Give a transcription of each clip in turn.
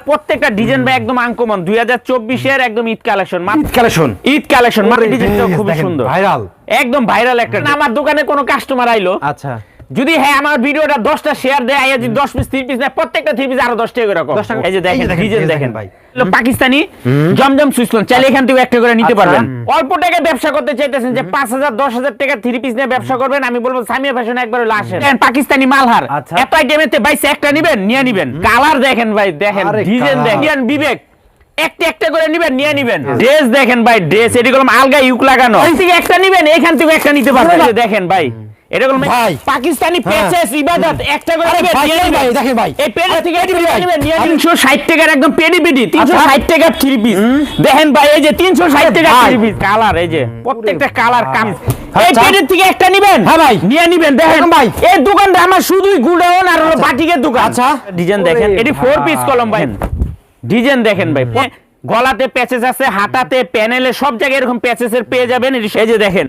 প্রত্যেকটা ডিজাইন ভাই একদম আনকমন দুই হাজার চব্বিশের একদম Eid collection Eid collection Eid collection মানে ডিজাইনটা খুব সুন্দর। ভাইরাল একদম ভাইরাল একটা আমার দোকানে কোনো কাস্টমার আইলো। আচ্ছা। যদি হ্যাঁ আমার ভিডিওটা দশটা শেয়ার দেয় যদি দশ পিস তিন পিস নেয় প্রত্যেকটা থ্রি পিস আরও দশ টাকা করে। কম। 10 টাকা। এই যে দেখেন যে দেখেন, ভাই। পাকিস্তানি জমজম সুইসলন চাইলে এখান থেকে একটা করে নিতে আচ্ছা। পারবেন। অল্প টাকায় ব্যবসা করতে চাইতেছেন যে পাঁচ হাজার দশ হাজার টাকা থ্রি পিস নিয়ে ব্যবসা করবেন আমি বলব সামিয়া ফ্যাশন একবার আসেন। পাকিস্তানি মালহার। আচ্ছা। এত আইটেমেতে বাইসে একটা নিবেন নিয়ে নিবেন। কালার দেখেন ভাই দেখেন ডিজাইন দেখেন বিবেক। একটা একটা করে নিবেন নিয়ে নিবেন। ড্রেস দেখেন ভাই ড্রেস এটি করলাম আলগা ইউক লাগানো। একটা নিবেন এখান থেকে একটা নিতে পারবেন। দেখেন ভাই। এটা করলাম ভাই। পাকিস্তানি হ্যাঁ। পেচেস ইবাদত একটা করে ভাই, এই দেখেন ভাই। এই থেকে পেডি নিয়ে 360 টাকার একদম পেডি পেডি 360 টাকা থ্রি পিস দেখেন ভাই এই যে 360 টাকা থ্রি পিস কালার এই যে প্রত্যেকটা কালার কাম এই আচ্ছা। পেডের থেকে একটা নিবেন? হ্যাঁ ভাই। নিয়ে নিবেন দেখেন। ভাই। এই দোকানটা আমার শুধুই গুডাউন আর হলো বাটিকের দোকান। আচ্ছা। ডিজাইন দেখেন এটি ফোর পিস ভাই। কলম ভাই। ডিজাইন দেখেন ভাই। গলাতে প্যাচেস আছে হাতাতে প্যানেলে সব জায়গায় এরকম প্যাচেসের পেয়ে যাবেন। এই যে দেখেন।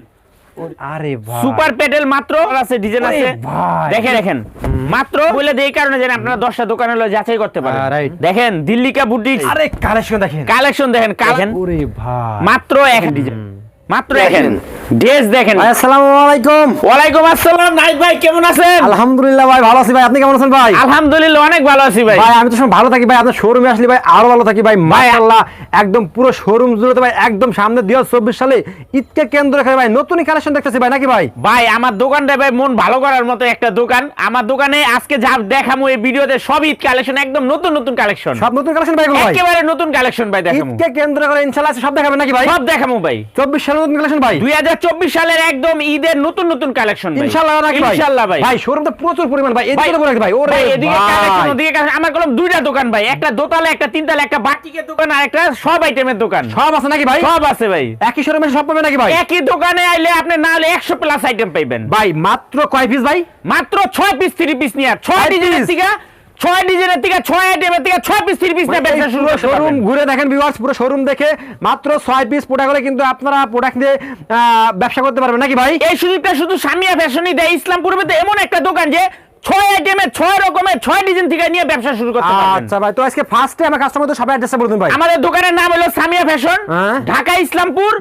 আরে ভাই। সুপার পেডেল মাত্র। আছে ডিজাইন আছে। দেখেন দেখে দেখেন মাত্র বলে দেই কারণে যেন আপনারা দশটা দোকানে লয় যাচাই করতে পারেন। দেখেন দিল্লিকা বুটিক আরে কালেকশন দেখেন। কালেকশন দেখেন কালেকশন ওরে ভাই। মাত্র এক ডিজাইন। মাত্র দেখেন। ড্রেস দেখেন। ভাই আসসালামু আলাইকুম। ওয়ালাইকুম আসসালাম নাইট ভাই কেমন আছেন? আলহামদুলিল্লাহ ভাই ভালো আছি ভাই। আপনি কেমন আছেন ভাই? আলহামদুলিল্লাহ অনেক ভালো আছি ভাই। ভাই আমি তো ভালো থাকি ভাই। আপনার শোরুমে আসলে ভাই আরও ভালো থাকি ভাই। মাশাআল্লাহ একদম পুরো শোরুম জুড়ে ভাই একদম সামনে 2024 সালে ঈদকে কেন্দ্র করে ভাই নতুনই কালেকশন দেখতেছি ভাই নাকি ভাই? ভাই আমার দোকানটা ভাই মন ভালো করার মতো একটা দোকান। আমার দোকানে আজকে যা দেখামু এই ভিডিওতে সব ঈদ কালেকশন একদম নতুন নতুন কালেকশন সব নতুন কালেকশন ভাই ভাই? একেবারে নতুন কালেকশন ভাই দেখামু। ঈদকে কেন্দ্র করে ইনশাআল্লাহ সব দেখাবেন নাকি ভাই? সব দেখামু ভাই। 24 সালের নতুন কালেকশন ভাই? দুই সালের একদম ঈদের নতুন নতুন কালেকশন ইনশাআল্লাহ ভাই। ইনশাআল্লাহ ভাই। ভাই শোরুম তো প্রচুর পরিমাণ ভাই। এদিকে বলে ভাই ওরে এদিকে কালেকশন ওদিকে কালেকশন আমার কলম দুইটা দোকান ভাই। একটা দোতলা একটা তিনতলা একটা বাটিকের দোকান আর একটা সব আইটেমের দোকান। সব আছে নাকি ভাই? সব আছে ভাই। একই শোরুমে সব পাবে নাকি ভাই? একই দোকানে আইলে আপনি না হলে একশো প্লাস আইটেম পাইবেন। ভাই মাত্র কয় পিস ভাই? মাত্র ছয় পিস থ্রি পিস নিয়ে। ছয় ছয় ডিজাইনের থেকে ছয় ডিজাইনের থেকে ছয় আইটেমের থেকে ছয় পিস থ্রি পিস ব্যবসা শুরু করতে শোরুম। ঘুরে দেখেন ভিউয়ার্স পুরো শোরুম দেখে মাত্র ছয় পিস প্রোডাক্ট হলে কিন্তু আপনারা প্রোডাক্ট দিয়ে আহ, ব্যবসা করতে পারবেন। নাকি ভাই? এই সুযোগটা শুধু সামিয়া ফ্যাশনই দেয়। ইসলামপুর এমন একটা দোকান যে ছয় আইটেমের ছয় রকমের ছয় ডিজাইন থেকে নিয়ে ব্যবসা শুরু করতে পারবেন। আচ্ছা ভাই তো আজকে ফার্স্টে আমার কাস্টমারদের সবাই অ্যাড্রেসটা বলে দিন ভাই। আমাদের দোকানের নাম হলো সামিয়া ফ্যাশন হ্যাঁ। ঢাকা ইসলামপুর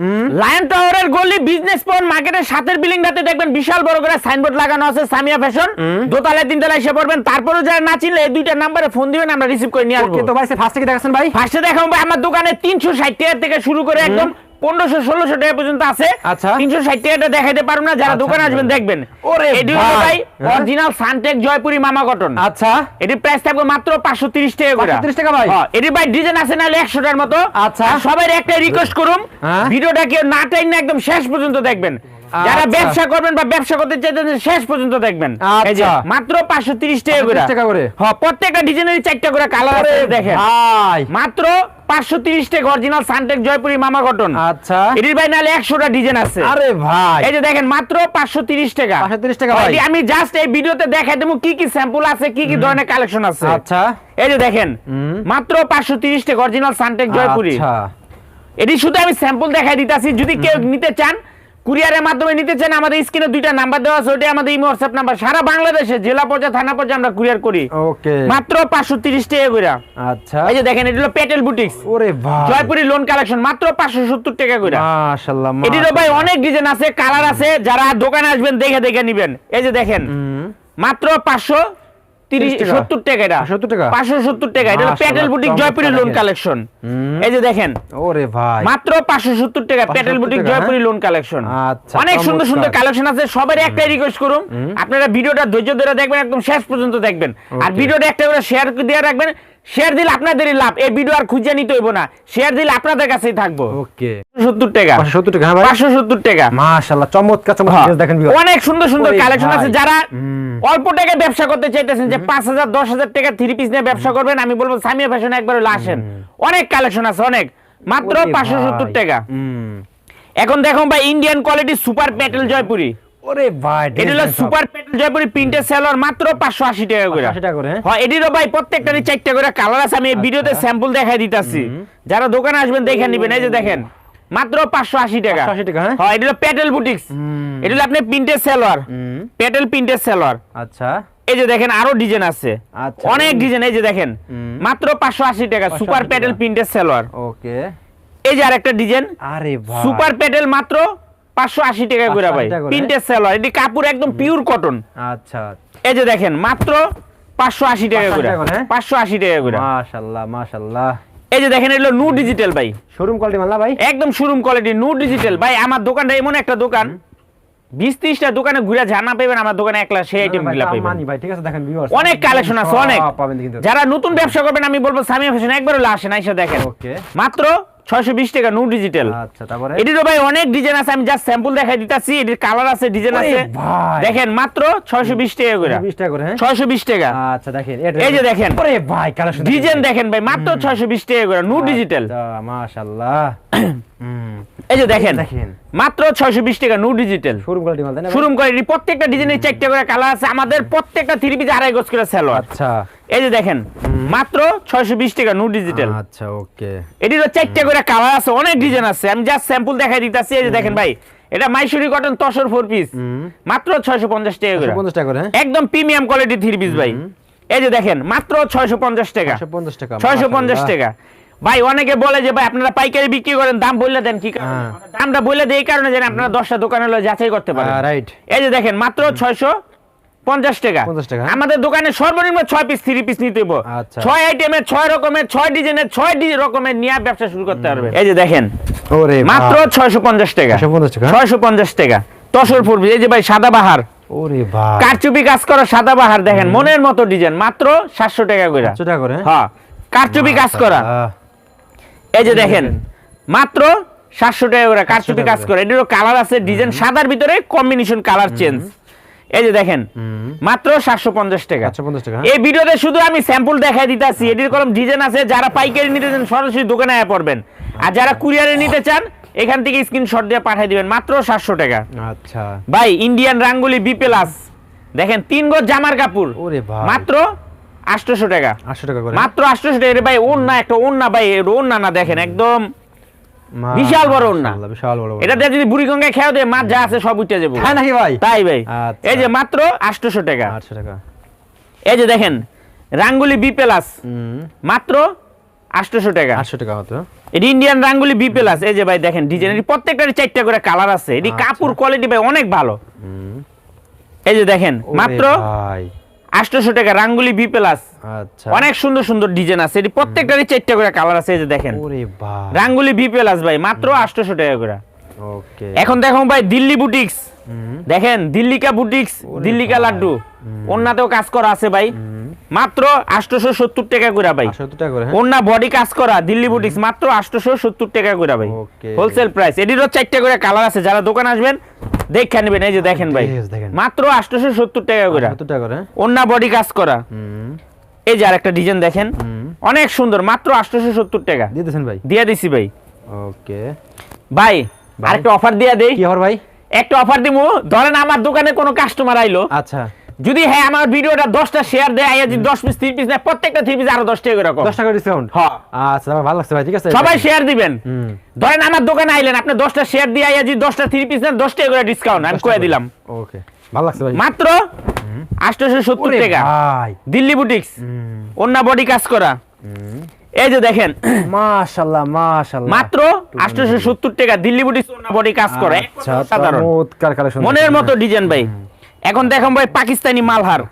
লায়ন টাওয়ারের গলি বিজনেস পয়েন্ট মার্কেটের সাথের বিল্ডিংটাতে দেখবেন বিশাল বড় করে সাইনবোর্ড লাগানো আছে সামিয়া ফ্যাশন দোতলায় তিনতলায় এসে পড়বেন। তারপরেও যারা না চিনলে এই দুইটা নাম্বারে ফোন দিবেন আমরা রিসিভ করে নিয়ে আসব। ওকে তো ভাই ফার্স্টে কি দেখাচ্ছেন ভাই? ফার্স্টে দেখাবো ভাই আমার দোকানে তিনশো ষাট টাকা থেকে শুরু করে একদম পনেরোশো ষোলোশো টাকা পর্যন্ত আছে আচ্ছা। তিনশো ষাট টাকাটা দেখাইতে পারব না যারা আচ্ছা। দোকানে আসবেন দেখবেন ওরে এটি ভাই। ভাই। অরিজিনাল সানটেক জয়পুরি মামা কটন আচ্ছা এটি প্রাইস থাকবে মাত্র পাঁচশো তিরিশ টাকা করে 530 টাকা ভাই? হ্যাঁ, এটি ভাই ডিজাইন আছে নাহলে একশোটার মতো আচ্ছা। সবাই একটা রিকোয়েস্ট করুন হ্যাঁ। ভিডিওটা কেউ না টাইম না একদম শেষ পর্যন্ত দেখবেন যারা আচ্ছা। ব্যবসা করবেন বা ব্যবসা করতে চাইতেন শেষ পর্যন্ত দেখবেন। এই যে আচ্ছা। মাত্র পাঁচশো তিরিশ টাকা করে। 530 টাকা করে। হ্যাঁ প্রত্যেকটা ডিজাইনেরই চারটা করে কালার আছে দেখেন। মাত্র পাঁচশো তিরিশ টাকা অরিজিনাল সানটেক জয়পুরি মামা কটন আচ্ছা। এটির ভাই নাহলে একশোটা ডিজাইন আছে। আরে ভাই। এই যে দেখেন মাত্র পাঁচশো তিরিশ টাকা। 530 টাকা ভাই। এটি আমি জাস্ট এই ভিডিওতে দেখাই দেবো কি কি স্যাম্পল আছে কি কি ধরনের কালেকশন আছে। আচ্ছা। এই যে দেখেন মাত্র পাঁচশো তিরিশ টাকা অরিজিনাল সানটেক জয়পুরি আচ্ছা। এটি শুধু আমি স্যাম্পল দেখাই দিতেছি যদি কেউ নিতে চান কুরিয়ারের মাধ্যমে নিতে চান আমাদের স্ক্রিনে দুইটা নাম্বার দেওয়া আছে ওটাই আমাদের ইমো হোয়াটসঅ্যাপ নাম্বার। সারা বাংলাদেশে জেলা পর্যায়ে থানা পর্যায়ে আমরা কুরিয়ার করি। ওকে। মাত্র পাঁচশো তিরিশ টাকা করে আচ্ছা। এই যে দেখেন এটি হলো পেটেল বুটিক্স ওরে ভাই। জয়পুরি লোন কালেকশন মাত্র পাঁচশো সত্তর টাকা করে মাশাআল্লাহ এটিরও ভাই অনেক ডিজাইন আছে কালার আছে যারা দোকানে আসবেন দেখে দেখে নিবেন। এই যে দেখেন মাত্র পাঁচশো তিরিশ 30 টাকা। সত্তর টাকা এটা। 70 টাকা? পাঁচশো সত্তর টাকা। এটা মাশাআল্লাহ, বুটিক জয়পুরি লোন কালেকশন এই যে দেখেন। ওরে ভাই। মাত্র পাঁচশো সত্তর টাকা Patel boutique Jaipuri? Lawn collection অনেক সুন্দর সুন্দর কালেকশন আছে। সবার একটাই রিকোয়েস্ট করুন আপনারা ভিডিওটা ধৈর্য ধরে দেখবেন একদম শেষ পর্যন্ত দেখবেন। আর ভিডিওটা একটা করে শেয়ার দিয়ে রাখবেন। শেয়ার দিলে আপনাদেরই লাভ। এই ভিডিও আর খুঁজে নিতে হইব না। শেয়ার দিলে আপনাদের কাছেই থাকব। ওকে। সত্তর টাকা। 570 টাকা হ্যাঁ ভাই। পাঁচশো সত্তর টাকা। মাশাআল্লাহ চমৎকার চমৎকার হ্যাঁ। দেখেন। অনেক সুন্দর সুন্দর কালেকশন আছে। যারা অল্প টাকায় ব্যবসা করতে চাইতেছেন যে পাঁচ হাজার দশ হাজার টাকা থ্রি পিস নিয়ে ব্যবসা করবেন আমি বলব সামিয়া ফ্যাশন একবার আসেন। অনেক কালেকশন আছে অনেক। মাত্র ওরে পাঁচশো সত্তর ভাই। টাকা। হুম। এখন দেখো ভাই Indian quality super Patel Jaipuri. ওরে ভাই এটি হলো সুপার পেটেল জয়পুরি প্রিন্টের সেলর মাত্র পাঁচশো আশি টাকা করে। 580 টাকা করে, হ্যাঁ? হ্যাঁ এটিরও ভাই প্রত্যেকটারই চারটা করে কালার আছে আমি এই ভিডিওতে স্যাম্পল দেখাই দিতাছি। যারা দোকানে আসবেন দেখে নিবেন। এই যে দেখেন মাত্র পাঁচশো আশি টাকা। 580 টাকা, হ্যাঁ? হলো পেটেল বুটিক্স। এটি হলো আপনি প্রিন্টের সেলর। পেটেল প্রিন্টের সেলর। আচ্ছা। এই যে দেখেন আরও ডিজাইন আছে। আচ্ছা। অনেক ডিজাইন এই যে দেখেন। মাত্র পাঁচশো আশি টাকা সুপার। প্যাডেল প্রিন্টের সালোয়ার ওকে। এই যে আরেকটা ডিজাইন। আরে ভাই। সুপার প্যাডেল মাত্র পাঁচশো আশি টাকা করে? ভাই এটি কাপড় একদম পিওর কটন আচ্ছা। এই যে দেখেন মাত্র পাঁচশো আশি টাকা 580 করে হ্যাঁ? পাঁচশো আশি টাকা করে এই যে দেখেন নু ডিজিটাল ভাই। শোরুম কোয়ালিটি মানলা ভাই? একদম শোরুম কোয়ালিটি নু ডিজিটাল ভাই আমার দোকানটা এমন একটা দোকান। বিশ ত্রিশটা দোকানে ঘুরে জানা পাবেন আমার দোকানে একলা সেই আইটেমগুলা পাবেন মানি ভাই ঠিক আছে দেখেন ভিউয়ার্স অনেক কালেকশন আছে অনেক। যারা নতুন ব্যবসা করবেন আমি বলব সামিয়া ফ্যাশন একবার হলে আসেন এসে দেখেন। ওকে মাত্র ছয়শো বিশ টাকা নু ডিজিটাল আচ্ছা তারপরে? এটিরও ভাই অনেক ডিজাইন আছে আমি জাস্ট স্যাম্পল দেখাই দিতেছি এটির কালার আছে ডিজাইন আছে। দেখেন মাত্র ছয়শো বিশ টাকা করে। 20 টাকা করে হ্যাঁ? ছয়শো বিশ টাকা। আচ্ছা দেখেন এই যে দেখেন। ভাই কালেকশন ডিজাইন দেখেন। ভাই মাত্র ছয়শো বিশ টাকা করে নু ডিজিটাল মাশাআল্লাহ। হুম। এই যে দেখেন মাত্র ছয়শো বিশ টাকা নু ডিজিটাল শোরুম কোয়ালিটি মাল শোরুম কোয়ালিটি প্রত্যেকটা চারটে করে কালার আছে আমাদের প্রত্যেকটা থ্রি পিস আড়াই গজ করে সালোয়ার আচ্ছা। এই যে দেখেন মাত্র ছয়শো বিশ টাকা নু ডিজিটাল আচ্ছা ওকে। চারটে করে কালার আছে অনেক ডিজাইন আছে আমি জাস্ট স্যাম্পল দেখাই দিতেছি এই যে দেখেন ভাই এটা Mysuri cotton tussar four piece মাত্র ছয়শো পঞ্চাশ টাকা করে। 50 টাকা করে হ্যাঁ? একদম প্রিমিয়াম কোয়ালিটি থ্রি পিস ভাই। এই যে দেখেন মাত্র ছয়শো পঞ্চাশ টাকা। 650 টাকা ছয়শো পঞ্চাশ মাশাআল্লাহ। টাকা। ভাই অনেকে বলে যে ভাই আপনারা পাইকারি বিক্রি করেন দাম বললে দেন কি কারণে? হ্যাঁ। দামটা বললে দেয় এই কারণে যেন আপনারা দশটা দোকানে যাচাই করতে পারেন। হ্যাঁ, রাইট এই যে দেখেন মাত্র ছয়শো পঞ্চাশ টাকা। 50 টাকা। আমাদের দোকানে সর্বনিম্ন ছয় পিস থ্রি পিস নিতে আচ্ছা। ছয় আইটেমের ছয় রকমের ছয় ডিজাইনের ছয় রকমের নিয়ে ব্যবসা শুরু করতে পারবে। এই যে দেখেন মাত্র ছয়শো পঞ্চাশ টাকা। ছয়শো পঞ্চাশ টাকা? তসর পূর্বে এই যে ভাই সাদা বাহার। কারচুপি কাজ করা সাদা বাহার দেখেন মনের মতো ডিজাইন মাত্র সাতশো টাকা করে। 500 টাকা করে? হ্যাঁ কারচুপি কাজ করা। এই যে দেখেন মাত্র সাতশো টাকা করে কারচুপি কাজ করে। এটারও কালার আছে ডিজাইন সাদার ভিতরে কম্বিনেশন কালার চেঞ্জ এই যে দেখেন মাত্র সাতশো পঞ্চাশ টাকা। এই ভিডিওতে শুধু আমি স্যাম্পল দেখাই দিতেছি। এটির কলম ডিজাইন আছে? যারা পাইকারি নিতে চান সরাসরি দোকানে আয়া পড়বেন। আর যারা কুরিয়ারে নিতে চান এখান থেকে স্ক্রিনশট দিয়ে পাঠিয়ে দিবেন। মাত্র সাতশো টাকা। আচ্ছা। ভাই ইন্ডিয়ান রাঙ্গুলি বি প্লাস দেখেন তিন গজ জামার কাপড়। মাত্র আটশোশো টাকা। 800 টাকা করে? মাত্র আটশোশো টাকা। ভাই ওন্না একটা ওন্না ভাই ওন্না না দেখেন একদম বিশাল বড়। মাশাআল্লাহ, বিশাল বড় এটা দিয়ে যদি দেয় মাছ যা আছে সব উঠে যাব। তাই নাকি ভাই? তাই ভাই। আচ্ছা। এই যে মাত্র আটশোশো টাকা। 800 টাকা। এই যে দেখেন রাঙ্গুলি বি প্লাস মাত্র আটশোশো টাকা। 800 টাকা হতো। এটি ইন্ডিয়ান রাঙ্গুলি বি প্লাস এই যে ভাই দেখেন ডিজাইন এটি প্রত্যেকটারই চারটা করে কালার আছে। এটি আচ্ছা। কাপড় কোয়ালিটি ভাই অনেক ভালো। এই যে দেখেন মাত্র ভাই। আটশোশো টাকা রাঙ্গুলি বি প্লাস আচ্ছা। অনেক সুন্দর সুন্দর ডিজাইন আছে। এটি প্রত্যেকটারই চারটা করে কালার আছে এই যে দেখেন। রাঙ্গুলি বি প্লাস ভাই মাত্র আটশোশো টাকা করে। এখন দেখো ভাই দিল্লি বুটিক্স দেখেন দিল্লিকা বুটিক্স দিল্লিকা লাড্ডু। ওনাতেও কাজ করা আছে ভাই। মাত্র আটশোশো সত্তর টাকা করে ভাই। 800 টাকা করে হ্যাঁ। বডি কাজ করা দিল্লি বুটিক্স মাত্র আটশোশো সত্তর টাকা করে ভাই। হোলসেল প্রাইস এটিরও চারটে করে কালার আছে যারা দোকান আসবেন দেখে নেবেন এই যে দেখেন ভাই। মাত্র আটশোশো সত্তর টাকা করে। 800 টাকা করে অন্য বডি কাজ করা। হুম। এই যে আরেকটা ডিজাইন দেখেন। অনেক সুন্দর মাত্র আটশোশো সত্তর টাকা। দিয়ে দিয়েছেন ভাই? দিয়ে দিছি ভাই। ওকে। ভাই আরেকটা অফার দিয়ে দেই। কি হর ভাই? একটা অফার দিমু। ধরেন আমার দোকানে কোনো কাস্টমার আইলো। আচ্ছা। যদি হ্যাঁ আমার ভিডিওটা দশটা শেয়ার দেয় আইয়া যদি দশ পিস তিন পিস নেয় প্রত্যেকটা থ্রি পিস আরও দশ টাকা করে 10 টাকা ডিসকাউন্ট হ্যাঁ। আচ্ছা আমার ভালো লাগছে ভাই ঠিক আছে। সবাই শেয়ার দিবেন। ধরেন আমার দোকানে আইলেন আপনি দশটা শেয়ার দিয়ে আইয়া যদি দশটা থ্রি পিস নেন দশ টাকা করে ডিসকাউন্ট আমি কয়ে দিলাম। ওকে ভালো লাগছে ভাই। মাত্র আটশোশো সত্তর টাকা। ভাই। দিল্লি বুটিক্স অন্য বডি কাজ করা। এই যে দেখেন। মাশাআল্লাহ মাশাআল্লাহ মাত্র আটশোশো সত্তর টাকা। দিল্লি বুটিক্স অন্য বডি কাজ করা। আচ্ছা সাধারণ। মনের মতো ডিজাইন ভাই। এখন দেখেন ভাই পাকিস্তানি মালহার।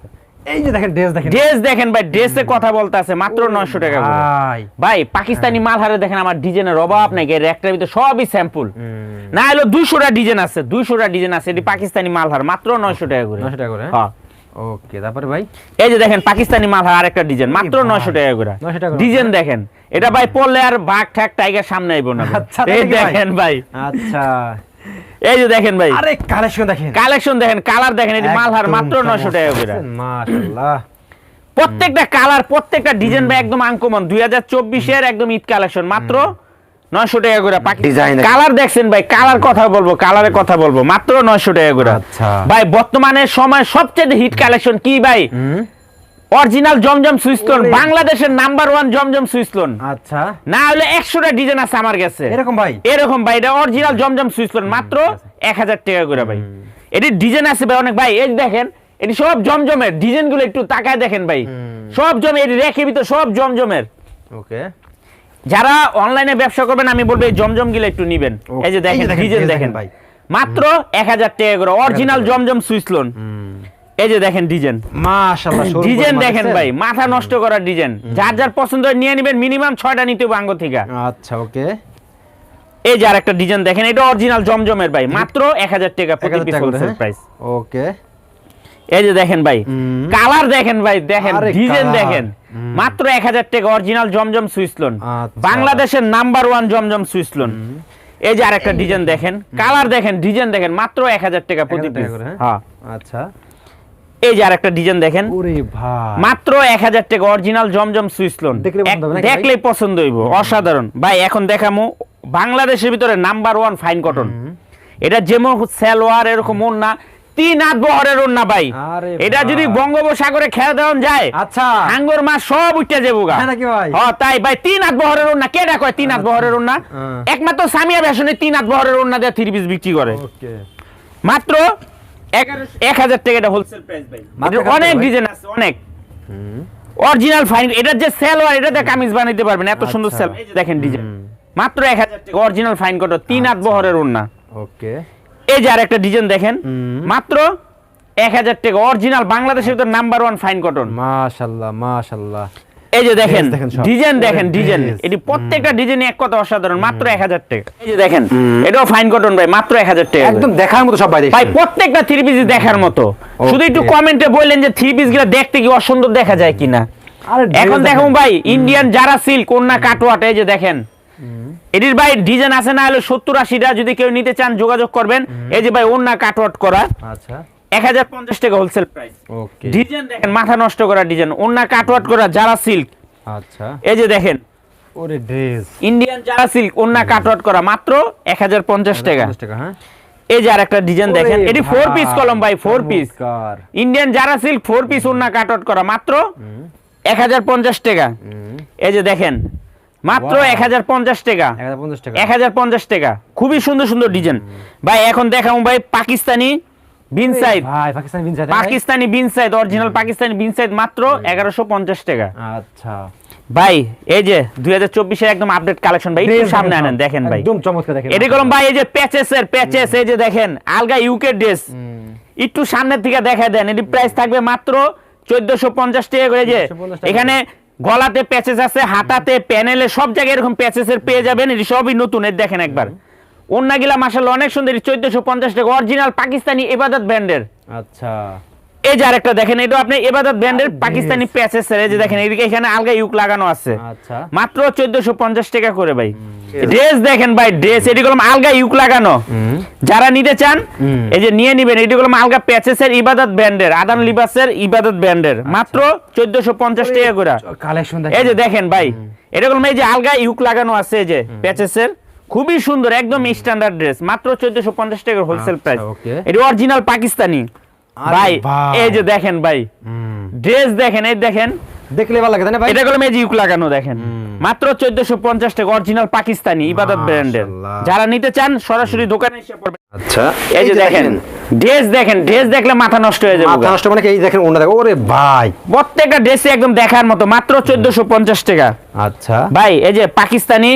এই যে দেখেন ড্রেস দেখেন। ড্রেস দেখেন ভাই ড্রেসে কথা বলতে আছে মাত্র নয়শো টাকা ভাই। ভাই পাকিস্তানি মালহারে দেখেন আমার ডিজাইনের অভাব নাই এর একটার ভিতরে সবই স্যাম্পল না হলো দুইশোটা ডিজাইন আছে দুইশোটা ডিজাইন আছে এটি পাকিস্তানি মালহার মাত্র নয়শো টাকা করে। 900 টাকা করে হ্যাঁ? ওকে তারপরে ভাই? এই যে দেখেন পাকিস্তানি মালহার আরেকটা ডিজাইন মাত্র ভাই। নয়শো টাকা করে। 900 টাকা ডিজাইন দেখেন এটা ভাই পড়লে আর বাঘ ঠাক টাইগার সামনে আইবো না। আচ্ছা, এই? দেখেন ভাই। আচ্ছা। এই যে দেখেন ভাই। আরে কালেকশন দেখেন। কালেকশন দেখেন কালার দেখেন এটি মালহার মাত্র নয়শো টাকা করে। মাশাআল্লাহ। প্রত্যেকটা কালার প্রত্যেকটা ডিজাইন ভাই একদম আনকমন দুই হাজার চব্বিশের একদম ঈদ কালেকশন মাত্র নয়শো টাকা করে। এর- কালার দেখছেন ভাই কালার কথা বলব কালারের কথা বলব মাত্র নয়শো টাকা করে। আচ্ছা। ভাই বর্তমানে সময় সবচেয়ে হিট কালেকশন কি ভাই? হুম। অরিজিনাল জমজম সুইসলোন ওরে। বাংলাদেশের নাম্বার ওয়ান জমজম সুইসলোন আচ্ছা। না হলে একশোটা ডিজাইন আছে আমার কাছে। এরকম ভাই? এরকম ভাই এটা অরিজিনাল জমজম সুইসলোন মাত্র এক হাজার টাকা করে ভাই। এটির ডিজাইন আছে ভাই অনেক ভাই এই দেখেন এটি সব জমজমের ডিজাইনগুলো একটু তাকায় দেখেন ভাই। সব জমে এটি রেখে ভিতর সব জমজমের। ওকে। যারা অনলাইনে ব্যবসা করবেন আমি বলব এই জমজমগুলো একটু নিবেন। এই যে দেখেন ডিজাইন দেখেন। দেখেন ভাই। মাত্র এক হাজার টাকা করে অরিজিনাল জমজম সুইচ লোন এই যে দেখেন ডিজাইন। মাশাআল্লাহ ডিজাইন দেখেন ভাই মাথা নষ্ট করার ডিজাইন। যার যার পছন্দ নিয়ে নেবেন মিনিমাম ছয়টা নিতে হবে আঙ্গ থেকে। আচ্ছা ওকে। এই যে আরেকটা ডিজাইন দেখেন এটা অরিজিনাল জমজমের ভাই মাত্র এক হাজার টাকা প্রতি 1000 পিস হোলসেল হ্যাঁ? Price okay. এই যে দেখেন ভাই কালার দেখেন ভাই দেখেন ডিজাইন দেখেন। মাত্র এক হাজার টাকা অরিজিনাল জমজম সুইচ লোন আচ্ছা। বাংলাদেশের number one Zamzam Swiss lawn এই যে আরেকটা ডিজাইন দেখেন। কালার দেখেন ডিজাইন দেখেন মাত্র এক হাজার টাকা প্রতি পিস করে, হ্যাঁ? হ্যাঁ। আচ্ছা। এই যে আরেকটা ডিজাইন দেখেন। ওরে ভাই। মাত্র এক হাজার টাকা অরিজিনাল জমজম সুইচ লোন দেখলে পছন্দ হইব অসাধারণ। ভাই এখন দেখামু বাংলাদেশের ভিতরে নাম্বার ওয়ান ফাইন কটন এটা যেমন এরকম তিন হাত বহরের ওন্না ভাই। এটা যদি বঙ্গোপসাগরে খেলা দেওয়া যায় আচ্ছা। হাঙ্গর মাছ সব উঠতে যাব গা। হ্যাঁ? তাই ভাই তিন হাত বহরের ওন্না কেডা কয় তিন হাত বহরের ওন্না হ্যাঁ। একমাত্র সামিয়া ভ্যাশনে তিন হাত বহরের ওন্না দিয়ে থ্রি পিস বিক্রি করে। মাত্র এক হাজার টাকা এটা হোলসেল প্রাইস ভাই। অনেক ডিজাইন আছে অনেক। অরিজিনাল ফাইন এটার যে সেলোয়ার এটাতে কামিজ বানাইতে পারবেন এত সুন্দর আচ্ছা। সেল এই যে দেখেন ডিজাইন মাত্র এক হাজার টাকা অরিজিনাল ফাইন কত? তিন হাত বহরের ওন্না ওকে। এই যে আরেকটা ডিজাইন দেখেন। মাত্র এক হাজার টাকা অরিজিনাল বাংলাদেশের তো নাম্বার ওয়ান ফাইন কটন মাশাআল্লাহ মাশাআল্লাহ এই যে দেখেন। ডিজাইন দেখেন ডিজাইন। এটি প্রত্যেকটা ডিজাইন এক কথা অসাধারণ মাত্র এক হাজার টাকা। এই যে দেখেন এটাও ফাইন কটন ভাই মাত্র এক হাজার টাকা। একদম দেখার মতো সব ভাই ভাই প্রত্যেকটা থ্রি পিস দেখার মতো। শুধু একটু কমেন্টে বললেন যে থ্রি পিসগুলো দেখতে কি অসুন্দর দেখা যায় কিনা? এখন দেখুন। ভাই ইন্ডিয়ান যারা সিল্ক কন্যা কাটোয়াটা এই যে দেখেন। এটির ভাই ডিজাইন আছে না হলে সত্তর আশিটা যদি কেউ নিতে চান যোগাযোগ করবেন। এই যে ভাই অন্য কাটওয়াট করা। আচ্ছা। এক হাজার পঞ্চাশ টাকা হোলসেল প্রাইস ওকে ডিজাইন দেখেন মাথা নষ্ট করা ডিজাইন কাটওয়াট করা যারা সিল্ক আচ্ছা। এই যে দেখেন। ওরে ড্রেস। ইন্ডিয়ান যারা সিল্ক কাটওয়াট করা মাত্র এক হাজার পঞ্চাশ টাকা। হ্যাঁ? এই যে আরেকটা ডিজাইন দেখেন এটি ফোর পিস কলম ভাই ফোর পিস ইন্ডিয়ান যারা সিল্ক ফোর পিস ওন্না কাটওয়াট করা মাত্র এক হাজার পঞ্চাশ টাকা। এই যে দেখেন মাত্র. এক হাজার পঞ্চাশ টাকা। 1050 টাকা। এক হাজার পঞ্চাশ টাকা। খুবই সুন্দর সুন্দর ডিজাইন। ভাই এখন দেখাবো ভাই পাকিস্তানি বিন সাইড ভাই পাকিস্তানি বিন সাইড পাকিস্তানি বিন সাইড অরিজিনাল পাকিস্তানি বিন সাইড মাত্র এগারোশো পঞ্চাশ টাকা। আচ্ছা। ভাই এই যে দুই হাজার চব্বিশের একদম আপডেট কালেকশন ভাই একটু সামনে আনেন দেখেন ভাই। একদম চমৎকার দেখেন এটি কলম ভাই এই যে প্যাচেস এর প্যাচেস এই যে দেখেন আলগা ইউকে ড্রেস একটু সামনের থেকে দেখা দেন এটি প্রাইস থাকবে মাত্র চোদ্দশো পঞ্চাশ টাকা করে যে এখানে গলাতে প্যাচেস আছে হাতাতে প্যানেলে সব জায়গায় এরকম প্যাচেসের পেয়ে যাবেন এটি সবই নতুন এর দেখেন একবার। অন্যগুলা মাসাল অনেক সুন্দর চোদ্দশো পঞ্চাশ টাকা অরিজিনাল পাকিস্তানি এবাদত ব্র্যান্ডের। আচ্ছা। এই যে আরেকটা দেখেন এটা আপনি এবাদত ব্র্যান্ডের পাকিস্তানি প্যাচেস এর এই যে দেখেন এদিকে এখানে আলগা ইউক লাগানো আছে। আচ্ছা। মাত্র চোদ্দশো পঞ্চাশ টাকা করে ভাই। ড্রেস দেখেন ভাই ড্রেস এটি কলম আলগা ইউক লাগানো। যারা নিতে চান এই যে নিয়ে নিবেন এটি হলো আলগা প্যাচেসের ইবাদত ব্র্যান্ডের আদান লিবাসের ইবাদত ব্র্যান্ডের। মাত্র চোদ্দশো পঞ্চাশ টাকা করে। কালেকশন এই যে দেখেন ভাই এটা হলো এই যে আলগা ইউক লাগানো আছে এই যে প্যাচেসের খুবই সুন্দর একদম স্ট্যান্ডার্ড ড্রেস মাত্র চোদ্দশো পঞ্চাশ টাকা হোলসেল আচ্ছা, প্রাইস এটা অরিজিনাল পাকিস্তানি। ভাই। এই যে দেখেন ভাই ড্রেস দেখেন এই দেখেন। দেখলে ভালো লাগে ভাই? এটা লাগানো দেখেন। মাত্র চোদ্দশো পঞ্চাশ টাকা অরিজিনাল পাকিস্তানি ইবাদত ব্র্যান্ডের যারা নিতে চান সরাসরি দোকানে এসে পড়বেন। আচ্ছা এই যে দেখেন ড্রেস দেখেন ড্রেস দেখলে মাথা নষ্ট হয়ে যাবে মাথা নষ্ট মানে এই দেখেন ওনা দেখো ওরে ভাই। প্রত্যেকটা ড্রেসে একদম দেখার মতো মাত্র চোদ্দশো পঞ্চাশ টাকা। আচ্ছা। ভাই এই যে পাকিস্তানি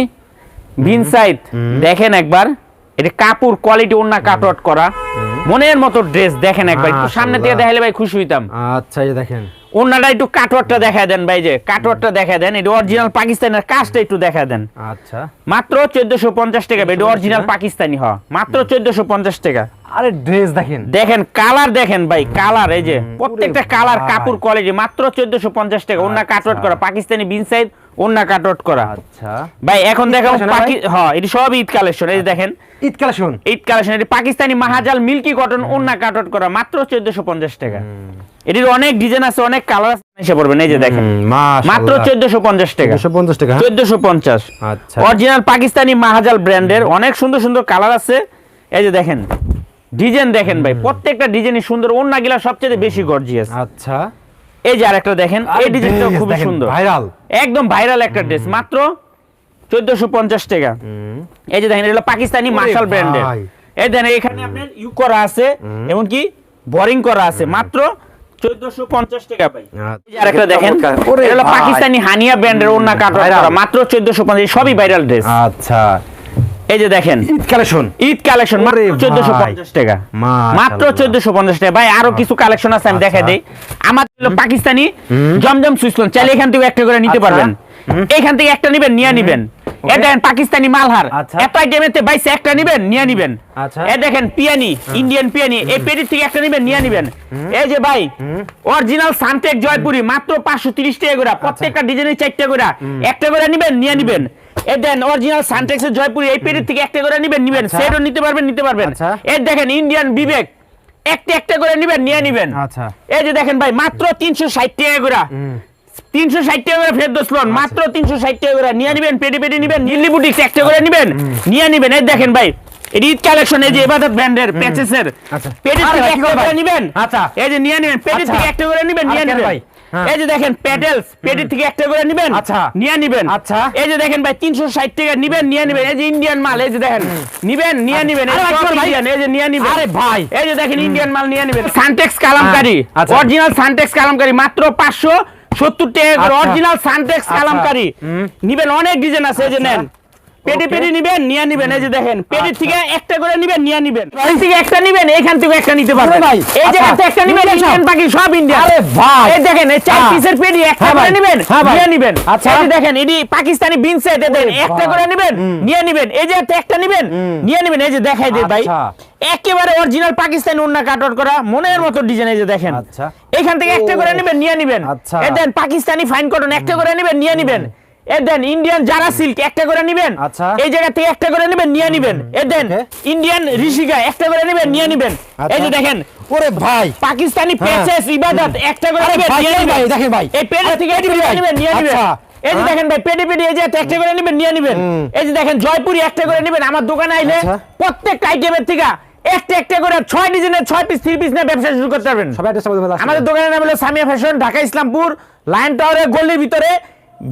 ভিনসাইড দেখেন একবার এটা কাপড় কোয়ালিটি অন্য কাটওয়াট করা। মনের মতো ড্রেস দেখেন একবার একটু সামনে থেকে দেখাইলে দেখালে ভাই খুশি হইতাম। আচ্ছা এই দেখেন। একটু কাটওয়াটটা দেখা দেন ভাই যে কাটওয়াটটা দেখায় দেন এটা অরিজিনাল পাকিস্তানের কাজটা একটু দেন। আচ্ছা। মাত্র চোদ্দশো পঞ্চাশ টাকা এটা অরিজিনাল পাকিস্তানি হ। মাত্র চোদ্দশো পঞ্চাশ টাকা। আরে ড্রেস দেখেন। দেখেন কালার দেখেন ভাই কালার এই যে প্রত্যেকটা কালার কাপড় কোয়ালিটি মাত্র চোদ্দশো পঞ্চাশ টাকা অন্য আচ্ছা। করা পাকিস্তানি বিন সাইড কাটওয়াট করা। আচ্ছা। ভাই এখন দেখাবো পাকি হ্যাঁ এটি সব ঈদ কালেকশন এই দেখেন। ঈদ কালেকশন ঈদ কালেকশন এটি পাকিস্তানি মাহাজাল মিল্কি কটন অন্য কাটওয়াট করা মাত্র চোদ্দশো পঞ্চাশ টাকা। এটির অনেক ডিজাইন আছে অনেক কালার আছে এসে পড়বেন এই যে দেখেন। মাত্র চোদ্দশো পঞ্চাশ টাকা। 250 টাকা হ্যাঁ? চোদ্দশো পঞ্চাশ। আচ্ছা। অরিজিনাল পাকিস্তানি মাহাজাল ব্র্যান্ডের অনেক সুন্দর সুন্দর কালার আছে। এই যে দেখেন। ডিজাইন দেখেন ভাই প্রত্যেকটা ডিজাইনই সুন্দর অন্যগুলা সবচেয়ে বেশি গর্জিয়াস আচ্ছা। এই যে আরেকটা দেখেন এই ডিজাইনটাও খুব সুন্দর। ভাইরাল একদম ভাইরাল একটা ড্রেস মাত্র চোদ্দশো পঞ্চাশ টাকা। এই যে দেখেন এটা পাকিস্তানি মার্শাল ব্র্যান্ডের এই দেখেন এখানে আপনার ইউ করা আছে এমনকি বোরিং করা আছে মাত্র চোদ্দশো পঞ্চাশ টাকা ভাই। আচ্ছা। এই যে আরেকটা দেখেন এটা হলো পাকিস্তানি হানিয়া ব্র্যান্ডের ওন্না কাট। করা মাত্র চোদ্দশো পঞ্চাশ সবই ভাইরাল ড্রেস আচ্ছা। এই যে দেখেন। ঈদ কালেকশন। ঈদ কালেকশন চোদ্দশো। পঞ্চাশ টাকা। মাত্র চোদ্দশো পঞ্চাশ টাকা। ভাই আরও কিছু কালেকশন আছে আমি দেখা আচ্ছা। দিই। আমার হলো পাকিস্তানি জমজম সুইসলন চাইলে এখান থেকে একটা করে নিতে আচ্ছা। পারবেন। এখান থেকে একটা নিবেন নিয়ে নিবেন. এটা দেখেন পাকিস্তানি মালহার। আচ্ছা। একটা নিবেন নিয়ে নিবেন। এ দেখেন পিয়ানি ইন্ডিয়ান পিয়ানি এই পেটির থেকে একটা নিবেন নিয়ে নিবেন। এই যে ভাই অরিজিনাল সানটেক জয়পুরি মাত্র পাঁচশো তিরিশ টাকা করে। প্রত্যেকটা ডিজাইনের চারটা করে। একটা করে নিবেন নিয়ে নিবেন। দেন অরিজিনাল সানটেক্সের জয়পুরি এই পেটির থেকে একটা করে নিবেন নিবেন আচ্ছা। সেটও নিতে পারবেন নিতে পারবেন আচ্ছা। এই দেখেন ইন্ডিয়ান বিবেক একটা একটা করে নিবেন নিয়ে নিবেন আচ্ছা এই যে দেখেন ভাই মাত্র তিনশো ষাট টাকা করে তিনশো ষাট টাকা করে ফেরত। লোন মাত্র তিনশো ষাট টাকা করে নিয়ে নিবেন পেটি পেটি নিবেন নীলি বুটিক্স একটা করে নিবেন নিয়ে নিবেন এই দেখেন ভাই ঈদ কালেকশন এই যে এবাদত ব্র্যান্ডের প্যাচেসের আচ্ছা। পেটি থেকে একটা করে? নিবেন আচ্ছা। এই যে নিয়ে নিবেন পেটি আচ্ছা। থেকে একটা করে নিবেন নিয়ে নিবেন ভাই? হ্যাঁ। এই যে দেখেন প্যাডেলস পেটি থেকে একটা করে নিবেন আচ্ছা। নিয়ে নিবেন। আচ্ছা। এই যে দেখেন ভাই তিনশো ষাট টাকা নিবেন নিয়ে নিবেন। এই যে ইন্ডিয়ান মাল এই যে দেখেন নিবেন নিয়ে নিবেন। এই যে নিয়ে নিবেন। আরে ভাই। এই যে দেখেন ইন্ডিয়ান মাল নিয়ে নিবেন। সানটেক্স কালামকারি আচ্ছা। অরিজিনাল সানটেক্স কালামকারি মাত্র পাঁচশো সত্তর টাকা। আচ্ছা। অরিজিনাল সানটেক্স আচ্ছা। কালামকারি নিবেন অনেক ডিজাইন আছে এই যে নেন। পেটি. পেটি নিবেন নিয়ে নিবেন এই যে দেখেন পেটির আচ্ছা। থেকে একটা করে নিবেন নিয়ে নিবেন এখান থেকে একটা নিবেন এখান থেকে একটা নিতে পারবেন ভাই, এই যে আচ্ছা। একটা নিবেন Indian ইন্ডিয়ান? বাকি সব ইন্ডিয়ান আরে ভাই। এই দেখেন এই চার হ্যাঁ। পিসের পেটি একটা হ্যাঁ করে নিবেন হ্যাঁ নিয়ে নিবেন আচ্ছা। এই দেখেন এটি পাকিস্তানি বিন সেট দেন একটা। করে নিবেন নিয়ে নিবেন এই যে একটা একটা নিবেন নিয়ে নিবেন এই যে দেখাই দে ভাই আচ্ছা। একেবারে অরিজিনাল পাকিস্তানি ওন্না কাটর করা মনের মতো ডিজাইন এই যে দেখেন আচ্ছা। এখান থেকে একটা করে নেবেন নিয়ে নিবেন আচ্ছা। এ দেন পাকিস্তানি ফাইন কটন একটা করে নেবেন নিয়ে নিবেন এ দেন ইন্ডিয়ান জারা সিল্ক একটা করে নিবেন। আচ্ছা। এই জায়গা থেকে একটা করে নেবেন নিয়ে নিবেন। এ দেন ইন্ডিয়ান ঋষিকা একটা করে নেবেন নিয়ে নিবেন। এই যে। দেখেন। ওরে ভাই। পাকিস্তানি। পেচেস ইবাদত একটা করে নেবেন নিয়ে দেখেন ভাই, দেখেন ভাই। এই পেটি থেকে পেটি একটা নেবেন নিয়ে নিবেন। এই যে। দেখেন ভাই পেটি পেটি এই যে একটা করে নেবেন নিয়ে নিবেন। এই যে দেখেন জয়পুরি একটা করে নেবেন। আমার দোকানে আইলে আচ্ছা। প্রত্যেকটা আইটেমের থেকে একটা একটা করে ছয় ডিজাইনের ছয় পিস থ্রি পিস নিয়ে ব্যবসা শুরু করতে পারবেন। আমাদের দোকানের নাম হলো সামিয়া ফ্যাশন ঢাকা ইসলামপুর লাইন টাওয়ারের গলির ভিতরে।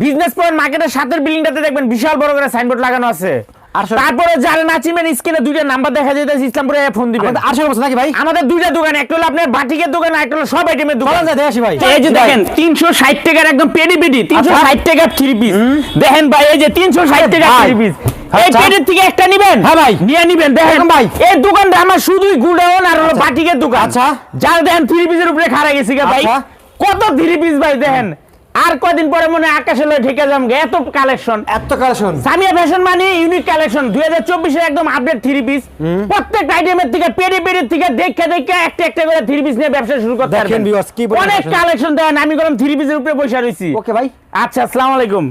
বিজনেস পয়েন্ট মার্কেটের সাথের বিল্ডিংটাতে দেখবেন বিশাল বড় করে সাইনবোর্ড লাগানো আছে। আর তারপরে যারা না চিনবেন স্ক্রিনে দুইটা নাম্বার দেখা যেতেছে ইসলামপুরে ফোন দিবেন। আটশো বছর নাকি ভাই? আমাদের দুইটা দোকান একটা হলো আপনার বাটিকের দোকান একটা হলো সব আইটেমের দোকান। চলেন যাই ভাই। এই যে দেখেন তিনশো ষাট টাকার একদম পেডি পেডি তিনশো আচ্ছা। ষাট টাকার থ্রি পিস দেখেন ভাই এই যে তিনশো ষাট টাকার থ্রি পিস এই আচ্ছা। থেকে একটা নিবেন? হ্যাঁ ভাই। নিয়ে নিবেন দেখেন। ভাই। এই দোকানটা আমার শুধুই গুডাউন আর হলো বাটিকের দোকান। আচ্ছা। যার দেখেন থ্রি পিসের উপরে খাড়া গেছি ভাই। আচ্ছা। কত থ্রি পিস ভাই দেখেন। আর কদিন পরে মনে আকাশে লয়ে ঠেকে যাম গে, এত কালেকশন এত কালেকশন সামিয়া ফ্যাশন মানে ইউনিক কালেকশন দুই হাজার চব্বিশে একদম আপডেট থ্রি পিস প্রত্যেক আইটেমের থেকে পেরে পেরে থেকে দেখে দেখে একটা একটা করে থ্রি পিস নিয়ে ব্যবসা শুরু করতে পারবেন। অনেক কালেকশন দেন আমি গরম থ্রি পিসের উপরে বসে রয়েছি ওকে ভাই আচ্ছা আসসালামু আলাইকুম।